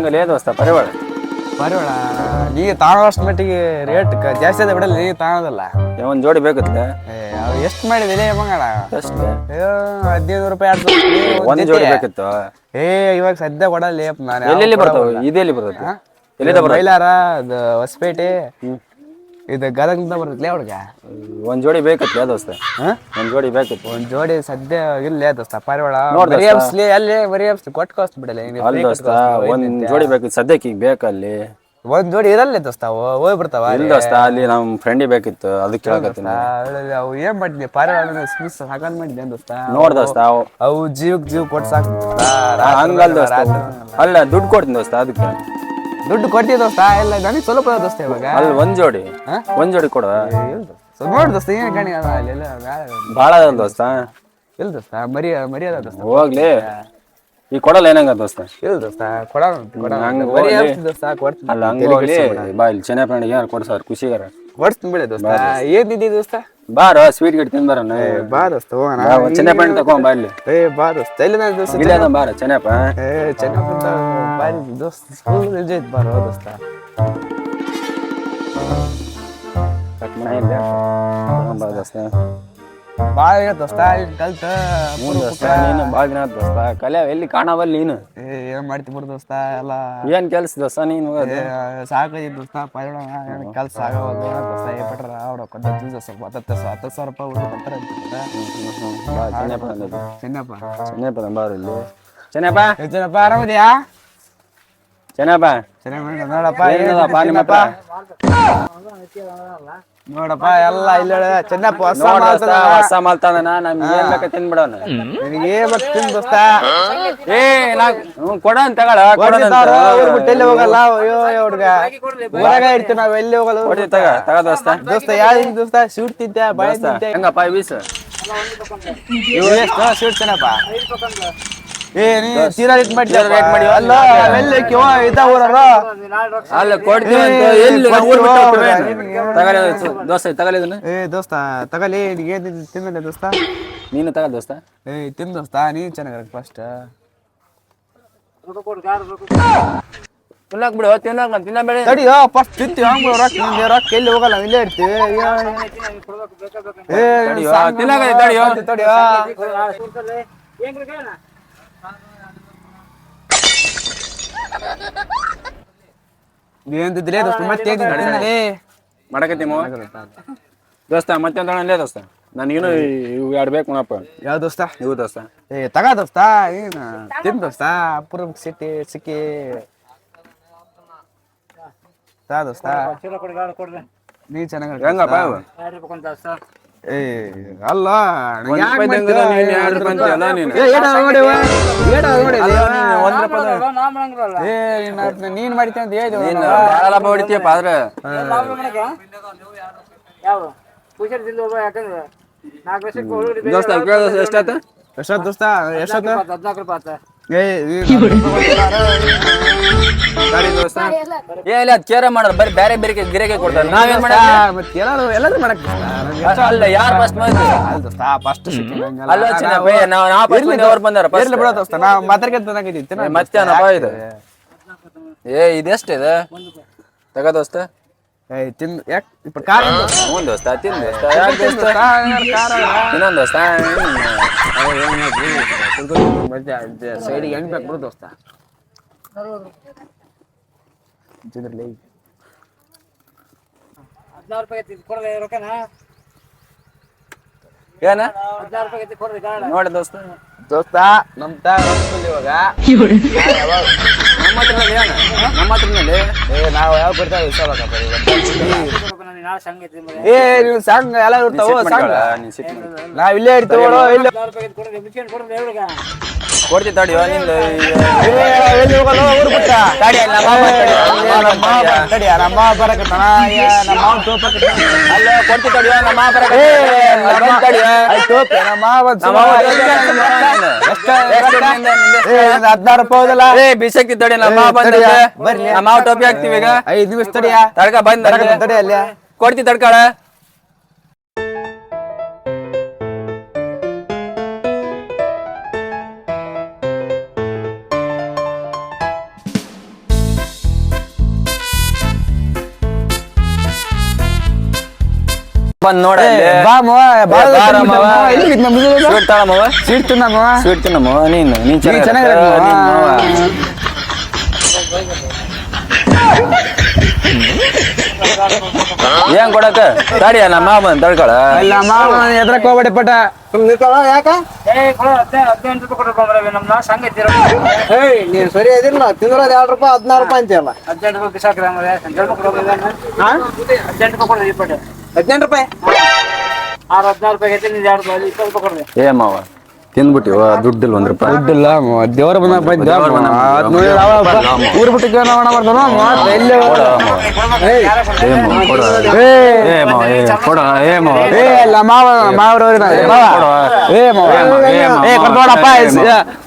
ಹೆಂಗಲ್ಲ ದೋಸ್ತ ಪರಿವಾಳ? ಪರಿವಾಳ ನೀ ತಾಳೋಷ್ಟು ಮಟ್ಟಿಗೆ ರೇಟ್ ಜಾಸ್ತಿ ಅದ ಬಿಡಲ್ಲ ನೀ ತಾಳೋದಲ್ಲ. ಒಂದ್ ಜೋಡಿ ಬೇಕತ್ತೆ ಎಷ್ಟು ಮಾಡಿದಿಲ್ಲ ಮಂಗಳ ಎಷ್ಟು? ಹದಿನೈದು ರೂಪಾಯಿ ರೂಪಾಯಿ ಒಂದ್ ಜೋಡಿ ಬೇಕಿತ್ತು? ಏ ಇವಾಗ ಸದ್ಯ ಕೊಡಲ್ಲ ನಾನು ಎಲ್ಲೆಲ್ಲಿ ಬರ್ತಾವ? ಇದೆಲ್ಲಿ ಬರ್ತೈತಿ? ಎಲ್ಲಿದೆ ಬರ್ತೈತಿ? ಬೈಲಾರ ಅದು ಹೊಸಪೇಟೆ. ಇದು ಗದಗಿಂದ ಬರುತ್ತೆ ಅವ್ರಿಗೆ ಒಂದ್ ಜೋಡಿ ಬೇಕತ್ಲೆ ದೋಸ್ತ. ಹಾ? ಒಂದ್ ಜೋಡಿ ಬೇಕಿತ್ತು. ಒಂದ್ ಜೋಡಿ ಸದ್ಯ ಇಲ್ಲ ದೋಸ್ತ ಪರಿವಾಳ. ನೋಡ್ ಬರೀ ದೋಸ್ತ. ಹಬ್ಸ್ಲಿ ಅಲ್ಲಿ ಬರೀ ಹಬ್ಸ್ಲಿ ಕೊಟ್ಟು ಕಳ್ಸ್ ಬಿಡಲ್ಲ ಅಲ್ಲಿ free ದೋಸ್ತ ಒಂದ್. ಜೋಡಿ ಬೇಕು ಸದ್ಯಕ್ಕೆ ಈಗ ಬೇಕಲ್ಲಿ? ಒಂದ್ ಜೋಡಿ ಇರಲ್ಲ ದೋಸ್ತ ಅವು ಹೋಗಿ ಬಿಡ್ತಾವ ಇಲ್ಲ ದೋಸ್ತ ಅಲ್ಲಿ ನಮ್ ಫ್ರೆಂಡಿ ಬೇಕಿತ್ತು ಅದಕ್ಕೆ ಕೇಳಕತ್ತೀನಿ ಅವು ಏನ್ ಮಾಡಿದ್ನಿ ಪಾರಿವಾಳ ಸ್ಮಿಸ್ ಹಾಕಂದ್ ಮಾಡಿದ್ದೆ ದೋಸ್ತ? ನೋಡ್ ದೋಸ್ತ ಅವು ಅವು ಜೀವಕ್ ಜೀವ ಕೊಟ್ಟು ಸಾಕು ದೋಸ್ತ ಅಲ್ಲ ದುಡ್ಡು ಕೊಡ್ತೀನಿ ದೋಸ್ತ ಅದಕ್ಕೆ. ದುಡ್ಡು ಕೊಡ್ತೀವಿ ದೋಸ್ತ? ಇಲ್ಲ ನನಗೆ ಸ್ವಲ್ಪ ದೋಸ್ತ ಇವಾಗ. ಅಲ್ಲಿ ಒಂದ್ ಜೋಡಿ. ಹಾ? ಒಂದ್ ಜೋಡಿ ಕೊಡ ಸೊ ನೋಡಿ ದೋಸ್ತ. ಏನ್ ಕಣಿ ಅದ ಅಲ್ಲೆಲ್ಲ ಭಾಳ ಅದ ದೋಸ್ತ. ಇಲ್ಲ ದೋಸ್ತ ಮರಿ ಮರ್ಯಾದ ದೋಸ್ತ. ಹೋಗ್ಲಿ. ಈ ಕೊಡಲ್ಲ ಏನಂಗ ದೋಸ್ತ? ಇಲ್ಲ ದೋಸ್ತ ಕೊಡೋಣ ಕೊಡೋಣ ಹಂಗ್ ಮರಿ ಹೋಗ್ಲಿ. ಹಾಕ್ಸ್ತೀನಿ ದೋಸ್ತ ಕೊಡ್ತೀನಿ. ಅಲ್ಲ ಹಂಗ ಹೋಗ್ಲಿ. ಬಾ ಇಲ್ಲಿ ಚೆನ್ನೈ ಫ್ರೆಂಡಿಗೆ ಯಾರು ಕೊಡ್ಸಾರ ಖುಷಿಗಾರ. ಕೊಡ್ತೀನಿ ಬಿಡಿ ದೋಸ್ತ. ಇದೀ ದೋಸ್ತ. ಬಾರ ಸ್ವೀಟ್ ಗಿಟ್ ತಿನ್ ಬರೋಣ. ಬಾ ದೋಸ್ತ ಹೋಗೋಣ. ಚೆನ್ನೈ ಫ್ರೆಂಡ್ ತಗೊಂಡ್ ಬಾ ಇಲ್ಲಿ. ಏ ಬಾ ದೋಸ್ತ. ಇಲ್ಲ ನಾನು ದೋಸ್ತ ಇಲ್ಲ ಅದ ಬಾರ ಚೆನ್ನಪ್ಪ ಏ ಚೆನ್ನಾಗಿ ಬಾರಿ ದೋಸ್ತ ಸ್ಕೂಲ್ ರಜೆ ಇತ್ತು ಬಾರೋ ದೋಸ್ತ ಕಟ್ ತಗೊಂಡ್ ಬಾ ದೋಸ್ತ ಭಾಳ ಆಗೈತೆ ದೋಸ್ತ ಇಲ್ಲಿ ಕಲ್ತ ಹ್ಞೂ ದೋಸ್ತ ನೀನು ಭಾಳ ದಿನ ಆತ್ ದೋಸ್ತ ಕಲೆ ಎಲ್ಲಿ ಕಾಣವಲ್ಲ ನೀನು? ಏ ಏನ್ ಮಾಡ್ತಿ ಬಿಡು ದೋಸ್ತ ಎಲ್ಲ ಏನ್ ಕೆಲ್ಸ ದೋಸ್ತ ನೀನು? ಸಾಕೈತಿ ದೋಸ್ತ ಏನು ಕೆಲಸ ಆಗವಲ್ಲ ದೋಸ್ತ ಏ ಪಟ್ರ ಅವ್ರ ಕೊಟ್ಟ ಸ್ವಲ್ಪ ಹತ್ತತ್ತು ಹತ್ತು ಸಾವಿರ ರೂಪಾಯಿ ಊಟ ಕೊಡ್ತಾರೆ ಅಂತಿದ್ದ ಹ್ಮ್, ಹ್ಮ್, ಹ್ಮ್. ಬಾ ಚೆನ್ನಪ್ಪ. ಚೆನ್ನಪ್ಪ. ಚೆನ್ನಪ್ಪ ಬಾರ ಇಲ್ಲಿ. ಚೆನ್ನಪ್ಪ? ಚೆನ್ನಪ್ಪ ಆರಾಮಿದ್ಯಾ? ಚೆನ್ನಪ್ಪ. ಚೆನ್ನಪ್ಪ. ನೋಡಪ್ಪ ಏನದಪ್ಪ ನಿಮ್ಮ ಹತ್ರ? ನೋಡಪ್ಪ ಎಲ್ಲ ಇಲ್ಲ ಚೆನ್ನಪ್ಪ ಹೊಸ ಮಾಲ್ ತಂದಾನ. ಹೊಸ ಮಾಲ್ ತಂದನ ನಮ್ಗೆ ಏನ್ ಬೇಕಾ ತಿಂದ್ಬಿಡೋಣ ನಿನಗೆ ಏನ್ ಬರ್ತೀನಿ ದೋಸ್ತ. ಏ ನಾ ಕೊಡನ್ ತಗೊಳ. ಬಿಟ್ಟು ಎಲ್ಲಿ ಹೋಗಲ್ಲ? ಅಯ್ಯೋ ಅಯ್ಯೋ ಹುಡ್ಗ. ಊರಾಗ ಇರ್ತೀವಿ ನಾವ್ ಎಲ್ಲಿ ಹೋಗಲ್ಲ? ಕೊಡಿ ತಗ ತಗ ದೋಸ್ತ. ದೋಸ್ತ ಯಾವ್ದು ದೋಸ್ತ? ಶೂಟ್ ತಿಂತೆ ದೋಸ್ತ ತಿಂತೆ ಹೆಂಗಪ್ಪ ಬೀಸ್ ಇವು ಎಷ್ಟು? ಶೂಟ್ ಚೆನ್ನಪ್ಪ? ಏ ನೀ ತೀರಾ ರೇಟ್ ಮಾಡಿ ಮಾಡಿ, ಅಲ್ಲ ಎಲ್ಲಿ ಕಿವ ಇದ್ದ ಅಲ್ಲ ಕೊಡ್ತೀವಿ ಅಂತ ಏ, ಎಲ್ಲಿ ನಾವು ಬಿಟ್ಟು ಹೋಗ್ತೀವಿ? ನಿನಗೆ ದೋಸ್ತ ತಗೊಳ್ಳಿ ಇದನ್ನ. ಏ ದೋಸ್ತ ತಗಲಿ ನಿನಗೆ ತಿನ್ನಲ್ಲ ದೋಸ್ತ? ನೀನು ತಗ ದೋಸ್ತ. ಏ ತಿನ್ ದೋಸ್ತ ನೀ ಚೆನ್ನಾಗಿ ಫಸ್ಟ್ ತಿನ್ನಕ್ ಬಿಡು ತಿನ್ನಕ್ ತಿನ್ನಬೇಡಿ ತಡಿ ಫಸ್ಟ್ ತಿಂತೀವಿ ಹಂಗ ರೊಕ್ಕ ನಿಂಗೆ ರೊಕ್ಕ? ಎಲ್ಲಿ ಹೋಗಲ್ಲ ಇಲ್ಲೇ ಇರ್ತೀವಿ ಏ ತಡಿಯೋ, ತಿನ್ನಕ ತಡಿಯೋ. ತಡಿಯೋ. ಏನ್ ತಿಂದಿರಿ ದೋಸ್ತ ಮತ್ತೆ ಮಾಡಕತ್ತೀಮೋ ದೋಸ್ತ ಮತ್ತೆ ತಗೊಳ್ಳೇ ದೋಸ್ತ? ನನಗೇನು ಇವು ಎರಡು ಬೇಕು ನೋಡಪ್ಪ. ಯಾವ ದೋಸ್ತ? ಇವು ದೋಸ್ತ. ಏ ತಗ ದೋಸ್ತ ಏನ್? ತಿನ್ ದೋಸ್ತ ಅಪೂರ್ವ ಸಿಟಿ ಸಿಕ್ಕಿ. ತಾ ದೋಸ್ತ. ನೀ ಚೆನ್ನಾಗಿ ಹೆಂಗಪ್ಪ ಏ ಅಲ್ಲ ನೀನು ಮಾಡ್ತೀನಿ ಅಂತ ಹೇಳಿದ್ವಿ ಲಾಭ ಹೊಡಿತೀಯಪ್ಪ ಆದ್ರೆ ಎಷ್ಟಾಯ್ತು ಹದಿನಾಲ್ಕು ರೂಪಾಯಿ ಏ ಇಲ್ಲ ಅದ್ ಕೇರ ಮಾಡೋದು. ಬರೀ ಬೇರೆ ಬೇರೆ ಗಿರಾಕಿ ಕೊಡ್ತಾರೆ. ನಾವೇನ್ ಮಾಡ ಮತ್ತೆ ಎಲ್ಲರೂ ಎಲ್ಲರೂ ಮಾಡಕ್ ಅಲ್ಲ ಯಾರು ಫಸ್ಟ್ ಫಸ್ಟ್ ಅಲ್ಲ ಚಿನ್ನಪ್ಪ ಏ, ನಾವು ನಾವು ಫಸ್ಟ್ ಬಂದೆ ಅವ್ರು ಬಂದಾರ ಇರ್ಲಿ ಬಿಡ ದೋಸ್ತ ಮಾತಾಡ್ಕೊಂತ ಮತ್ತೇನಪ್ಪ ಇದು. ಏ ಇದೆಷ್ಟು ಇದು? ತಗ ದೋಸ್ತ. ಏ ತಿಂದು ಯಾಕ್? ಇಪ್ಪ ದೋಸ್ತ? ದೋಸ್ತ ಯಾಕೆ ದೋಸ್ತ ಇನ್ನೊಂದು ದೋಸ್ತ? ಸೈಡಿಗೆ ಹೆಂಗ್ ಬೇಕು ಬಿಡು ದೋಸ್ತ. ಹದಿನಾರು ರೂಪಾಯಿ ಐತಿ ರೊಕ್ಕನಾ ಏನ ನೋಡಿ ದೋಸ್ತ ದೋಸ್ತ ನಮ್ ತಾ ರೊಕ್ಕದಲ್ಲಿ ಇವಾಗ ನಮ್ಮ ಹತ್ರನಲ್ಲಿ ಏನ ನಮ್ಮ ಹತ್ರನಲ್ಲಿ ಏ ನಾವು ಯಾವ ಬರ್ತಾವೆ ಇಷ್ಟಬೇಕಪ್ಪ ನಾನು ನಾಳೆ ಸಂಘ ಐತಿ ಮರೆ ಏ ನೀವು ಸಾಂಗ್ ಎಲ್ಲ ಇರ್ತಾವ ಸಾಂಗ್ ನೀನ್ ಸಿಟ್ ಮಾಡ್ಕೊಳ. ನಾವ್ ಇಲ್ಲೇ ಇರ್ತೀವೋ ಇಲ್ಲ ಹದಿನಾರು ರೂಪಾಯಿ ಐತಿ ಕೊಡ್ರಿ ಮುಚ್ಕೊಂಡು ಕೊಡ್ರಿ ಹೇಳ್ರಿಗ ಕೊಡ್ತಿ ತಡಿಯೋ ನಿಂದು ಏ, ಎಲ್ಲಿ ಹೋಗಲ್ಲ ಊರ್ ಬಿಟ್ಟ ತಡಿ, ಅಲ್ಲಿ ನಮ್ಮ ಏ, ನಮ್ಮ ತಡಿ, ನಮ್ಮ ಅಲ್ಲ ಕೊಡ್ತಿ ಬರಕ ಏ, ನಮ್ಮ ಹದಿನಾರು ರೂಪಾಯಿ ಹೋದಲ್ಲ ಏ ಬಿಸಕ್ತಿ ತಡಿ ನಮ್ಮ ಬಂದ್ರೆ ನಮ್ಮ ಮಾವ ಟೋಪಿ ಹಾಕ್ತಿವಿ ಈಗ ಐದು ನಿಮಿಷ ತಡಿಯ ತಡಕ ಬಂದ್ ತಡಿ ಅಲ್ಲಿ ಕೊಡ್ತಿ ತಡ್ಕಾಳ. ಬಂದ್ ನೋಡ ಬಾ ಮವ ಸ್ವೀಟ್ ತಳ ಮವ. ಸ್ವೀಟ್ ತಿನ್ನ ಸ್ವೀಟ್ ತಿನ್ನ ಮವ. ನೀನು ನೀನ್ ಚೆನ್ನಾಗಿರ ಏನ್ ಕೊಡಕ ತಡಿಯ ನಮ್ಮ ಮಾವ ಬಂದ್ ತಡ್ಕೊಳ. ಇಲ್ಲ ಮಾವ ಎದ್ರಕ್ ಹೋಗ್ಬೇಡಿ ಪಟ ಯಾಕ? ಏ ಕೊಡು ಹದಿನೈದು ಹದಿನೆಂಟು ರೂಪಾಯಿ ಕೊಡ್ಬೇಕು ಮರವೆ ನಮ್ಮ ಸಂಘ ಇದ್ದೀರ ಏಯ್ ನೀನ್ ಸರಿ ಅದಿಲ್ಲ ತಿಂದ್ರದ ಎರಡು ರೂಪಾಯಿ ಹದಿನಾರು ರೂಪಾಯಿ ಅಂತೀಯಲ್ಲ. ಹದಿನೆಂಟು ರೂಪಾಯಿ ಬಿಸಾಕ್ರಿ ಹದಿನೆಂಟು ರೂಪಾಯಿ ಆರು ಹದಿನಾರು ರೂಪಾಯಿ ಐತೆ ಎರಡು ರೂಪಾಯಿ ಇಪ್ಪತ್ತು ರೂಪಾಯಿ ಕೊಡ್ರಿ ಏ ಮಾವ. ತಿಂದ್ಬಿಟ್ಟಿವ ದುಡ್ಡಿಲ್ಲ ಒಂದ್ ರೂಪಾಯಿ ದುಡ್ಡಿಲ್ಲ ಮಾವ ದೇವ್ರ ಬಂದ ದೇವ್ರ ಬಂದ ಊರ್ ಬಿಟ್ಟು ಕೇಳೋಣ ಬರ್ತಾನ ಮಾವ ಎಲ್ಲಿ ಕೊಡ. ಮಾವ.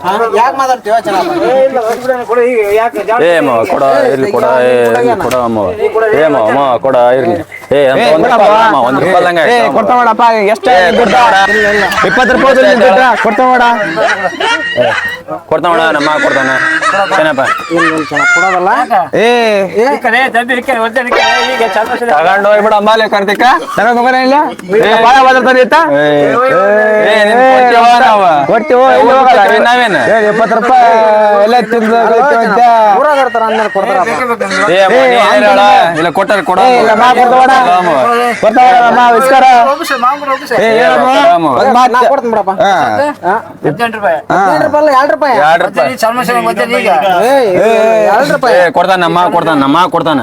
ಇರ್ಲಿ. ಮಾವ ಹಳೆ ಮಾವ. ಕೊಡು ಮತ್ತೆ ಅಲ್ಲವ ಕೊಡ ಅಂತಂದ ಯಾಕೆ ಮಾತಾಡ್ತೀವ ಚೆನ್ನಾಗಿ ಕೊಡು ಈಗ ಯಾಕೆ ಜಾಸ್ತಿ ಏ ಮಾವ ಕೊಡ ಇರ್ಲಿ ಕೊಡ ಏ ಇರ್ಲಿ ಕೊಡ ಮಾವ ಏ ಮಾವ ಮಾವ ಕೊಡ ಇರ್ಲಿ ಏ ಅಂತ ಏ, ಒಂದ್ ಕೊಡಪ್ಪ. ರೂಪಾಯಿ ಮಾವ, ಒಂದ್ ರೂಪಾಯಿ ಹಂಗ ಏ ಕೊಡ್ತಾ ಮಾಡಪ್ಪ ಎಷ್ಟ ದುಡ್ಡ ಇಪ್ಪತ್ತು ರೂಪಾಯಿ ದುಡ್ಡ ಕೊಡ್ತಾ ಮಾಡ ಕೊಡ್ತಾವ ನಮ್ಮ ಕೊಡ್ತಾನ ಏನಪ್ಪ ಕೊಡೋದಲ್ಲ ಏ ಈ ಕಡೆ ದಬ್ಬಿ ಇಕ್ಕರೆ ಒದ್ದೆ ಇಕ್ಕರೆ ಈಗ ಚಂದ ತಗೊಂಡು ಹೋಗ್ಬಿಡ ಅಂಬಾಲೆ ಕಾರ್ತಿಕ ತಗೊಂಡ್ ಹೋಗೋಣ ಇಲ್ಲ ಏ, ಬಾಳ ಮಾತಾಡ್ತಾನೆ ಇತ್ತ ಏ ಏ, ನಿನ್ ಕೊಡ್ತೀವ ನಾವ? ಕೊಡ್ತೀವೋ ಇಲ್ಲಿ ಹೋಗಲ್ಲ ಕೊಡ್ತೀವಿ ನಾವೇನು? ಏ, ಇಪ್ಪತ್ತು ರೂಪಾಯಿ ಎಲ್ಲ ತಿಂದು ಅಂತ ಊರಾಗ ಇರ್ತಾರ ಅಂದ್ಮೇಲೆ ಕೊಡ್ತಾರಪ್ಪ ಏ ಅಮ್ಮ, ನೀ ಏನ್ ಹೇಳ? ಇಲ್ಲ ಕೊಟ್ಟಾರ ಕೊಡ ಏ, ಇಲ್ಲ ಮಾ ಕೊಡ್ತಾವಣ ಕೊಡ್ತಾವಣ ನಮ್ಮ ಇಸ್ಕಾರ ಮಾಮೂಲು ಒಬ್ಬಿಸಿ. ಏ ಹೇಳಮ್ಮ ಒಂದ್ ಮಾತ್ ನಾ ಕೊಡ್ತೀನಿ ಬಿಡಪ್ಪ ಹಾ. ಹದಿನೆಂಟು ರೂಪಾಯಿ ಹದಿನೆಂಟು ರೂಪಾಯಿ ಅಲ್ಲ ಎರಡು ರೂಪಾಯಿ ಎರಡ್ ರೂಪಾಯಿ ಈ ಚರ್ಮ ಸೇವೆ ಒದ್ದೆ ಈಗ ಏಯ್ ಎರಡು ರೂಪಾಯಿ ಏ ಕೊಡ್ತಾನ ನಮ್ಮ ಕೊಡ್ತಾನ ನಮ್ಮ ಕೊಡ್ತಾನ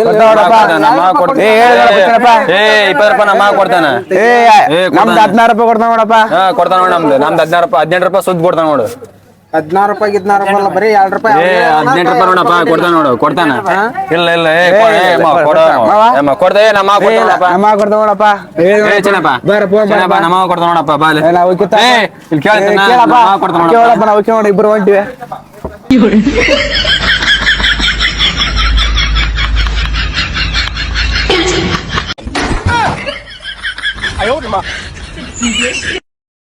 ಕೊಡ್ತಾವಣಪ್ಪ. ನಮ್ಮ ಕೊಡ್ತಾನ ಏ ಹೇಳ ಬಿಡ್ತಾನಪ್ಪ ಏ ಇಪ್ಪತ್ತು ರೂಪಾಯಿ ನಮ್ಮ ಕೊಡ್ತಾನ ಏ ಏ, ನಮ್ದು ಕೊಡ್ತಾನೆ. ಹದಿನಾರು ರೂಪಾಯಿ ಕೊಡ್ತಾವ ನೋಡಪ್ಪ ಹಾ ಕೊಡ್ತಾನ ನೋಡು ನಮ್ದು ನಮ್ದು ಹದಿನಾರು ರೂಪಾಯಿ ಹದಿನೆಂಟು ರೂಪಾಯಿ ಸುದ್ದಿ ಕೊಡ್ತಾನ ನೋಡು. ಹದಿನಾರು ರೂಪಾಯಿ ಹದಿನಾರು ರೂಪಾಯಿ ಅಲ್ಲ ಬರೀ ಎರಡು ರೂಪಾಯಿ ಏ ಹದಿನೆಂಟು ರೂಪಾಯಿ ನೋಡಪ್ಪ ಕೊಡ್ತಾನೆ ನೋಡು ಕೊಡ್ತಾನ. ಇಲ್ಲ ಇಲ್ಲ ಏ ಕೊ- ಏ, ಮ, ಕೊಡ. ಏ, ಮ, ಕೊಡ್ದೆ ಏ, ನಮ್ಮ ಕೊಡ್ತಾನ ನೋಡಪ್ಪ. ನಮ್ಮ ಕೊಡ್ತಾವ ನೋಡಪ್ಪ. ಏ ಚೆನ್ನಪ್ಪ. ಬಾರ ಫೋನ್ ಚೆನ್ನಪ್ಪ ನಮ್ಮ ಕೊಡ್ತಾನ ನೋಡಪ್ಪ ಬಾಲೆ ಏ, ನಾವು ಕಿತ್ತ- ಏ ಇಲ್ಲಿ ಕೇಳ್ತಾನ ಏ, ಕೇಳಪ್ಪ. ನಮ್ಮ ಕೊಡ್ತಾನ ನೋಡಪ್ಪ. ಕೇಳಪ್ಪ ನಾವು ಕೇಳೋಣ ಇಬ್ರು ಹೊಂಟಿವಿ.